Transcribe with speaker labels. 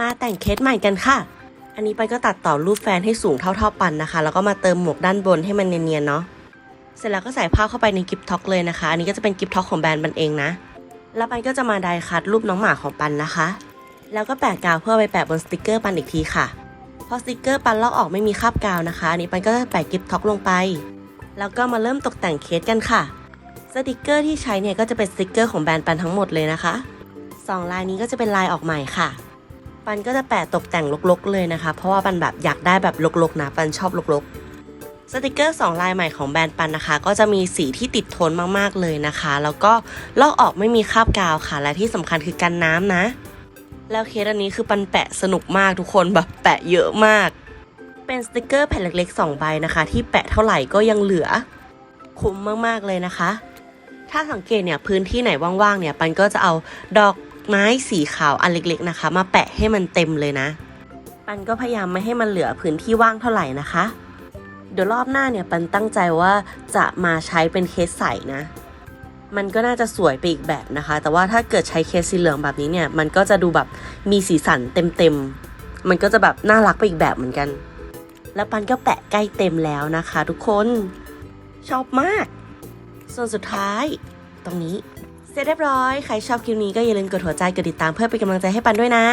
Speaker 1: มาแต่งเคสใหม่กันค่ะ อันนี้ไปก็ตัดต่อรูปแฟนให้สูงเท่าๆปันนะคะ แล้วก็มาเติมหมวกด้านบนให้มันเนียนๆเนาะ เสร็จแล้วก็ใส่ผ้าเข้าไปในกิฟท็อกเลยนะคะ อันนี้ก็จะเป็นกิฟท็อกของแบรนด์มันเองนะ แล้วปันก็จะมาไดคัดรูปน้องหมาของปันนะคะ แล้วก็แปะกาวเพื่อไปแปะบนสติกเกอร์ปันอีกทีค่ะ พอสติกเกอร์ปันลอกออกไม่มีคราบกาวนะคะ อันนี้ปันก็จะแปะกิฟท็อกลงไป แล้วก็มาเริ่มตกแต่งเคสกันค่ะ สติกเกอร์ที่ใช้เนี่ยก็จะเป็นสติกเกอร์ของแบรนด์ปันทั้งหมดเลยนะคะสองลายนี้ก็จะเป็นลายออกใหม่ค่ะ ปันก็จะแปะตกแต่งลกๆเลยนะคะ เพราะว่าปันแบบอยากได้แบบลกๆนะปันชอบลกๆสติกเกอร์สองลายใหม่ของแบรนด์ปันนะคะ ก็จะมีสีที่ติดทนมากๆเลยนะคะ แล้วก็ลอกออกไม่มีคราบกาวค่ะ และที่สำคัญคือกันน้ำนะ แล้วเคสอันนี้คือปันแปะสนุกมากทุกคนแบบแปะเยอะมาก เป็นสติกเกอร์แผ่นเล็กๆ 2 ใบนะคะ ที่แปะเท่าไหร่ก็ยังเหลือ คุ้มมากๆเลยนะคะ ถ้าสังเกตเนี่ยพื้นที่ไหนว่างๆเนี่ยปันก็จะเอาดอก ไม้สีขาวอันเล็กๆนะคะ มาแปะให้มันเต็มเลยนะ ปันก็พยายามไม่ให้มันเหลือพื้นที่ว่างเท่าไหร่นะคะ เดี๋ยวรอบหน้าเนี่ยปันตั้งใจว่าจะมาใช้เป็นเคสใสนะ มันก็น่าจะสวยไปอีกแบบนะคะ แต่ว่าถ้าเกิดใช้เคสสีเหลืองแบบนี้เนี่ย มันก็จะดูแบบมีสีสันเต็มๆ มันก็จะแบบน่ารักไปอีกแบบเหมือนกัน แล้วปันก็แปะใกล้เต็มแล้วนะคะ ทุกคน ชอบมาก ส่วนสุดท้าย ตรงนี้ เสร็จเรียบร้อย ใครชอบคลิปนี้ก็อย่าลืมกดหัวใจกดติดตามเพื่อเป็นกำลังใจให้ปันด้วยนะ